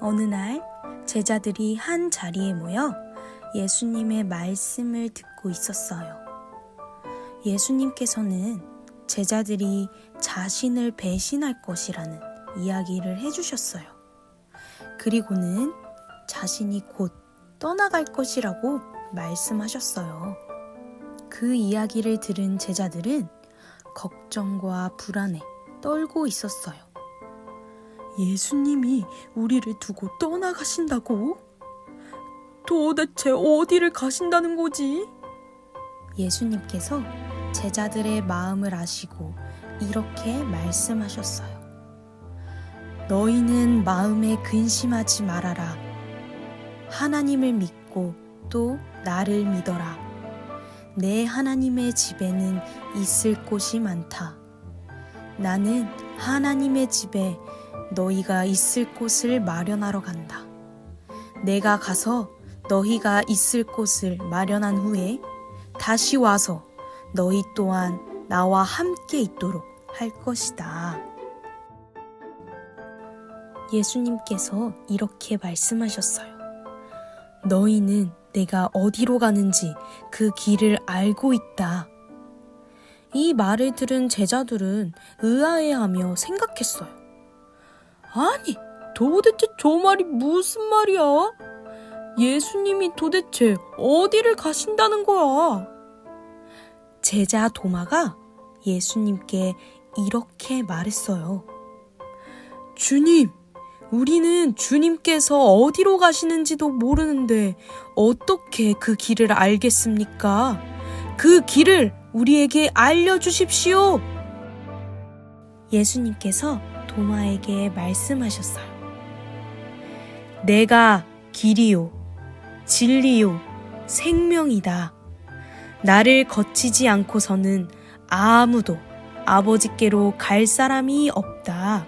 어느 날 제자들이 한 자리에 모여 예수님의 말씀을 듣고 있었어요. 예수님께서는 제자들이 자신을 배신할 것이라는 이야기를 해주셨어요. 그리고는 자신이 곧 떠나갈 것이라고 말씀하셨어요. 그 이야기를 들은 제자들은 걱정과 불안에 떨고 있었어요. 예수님이 우리를 두고 떠나가신다고? 도대체 어디를 가신다는 거지? 예수님께서 제자들의 마음을 아시고 이렇게 말씀하셨어요. 너희는 마음에 근심하지 말아라. 하나님을 믿고 또 나를 믿어라. 내 하나님의 집에는 있을 곳이 많다. 나는 하나님의 집에 너희가 있을 곳을 마련하러 간다. 내가 가서 너희가 있을 곳을 마련한 후에 다시 와서 너희 또한 나와 함께 있도록 할 것이다. 예수님께서 이렇게 말씀하셨어요. 너희는 내가 어디로 가는지 그 길을 알고 있다. 이 말을 들은 제자들은 의아해하며 생각했어요. 아니, 도대체 저 말이 무슨 말이야? 예수님이 도대체 어디를 가신다는 거야? 제자 도마가 예수님께 이렇게 말했어요. 주님, 우리는 주님께서 어디로 가시는지도 모르는데 어떻게 그 길을 알겠습니까? 그 길을 우리에게 알려주십시오. 예수님께서 도마에게 말씀하셨어요. 내가 길이요, 진리요, 생명이다. 나를 거치지 않고서는 아무도 아버지께로 갈 사람이 없다.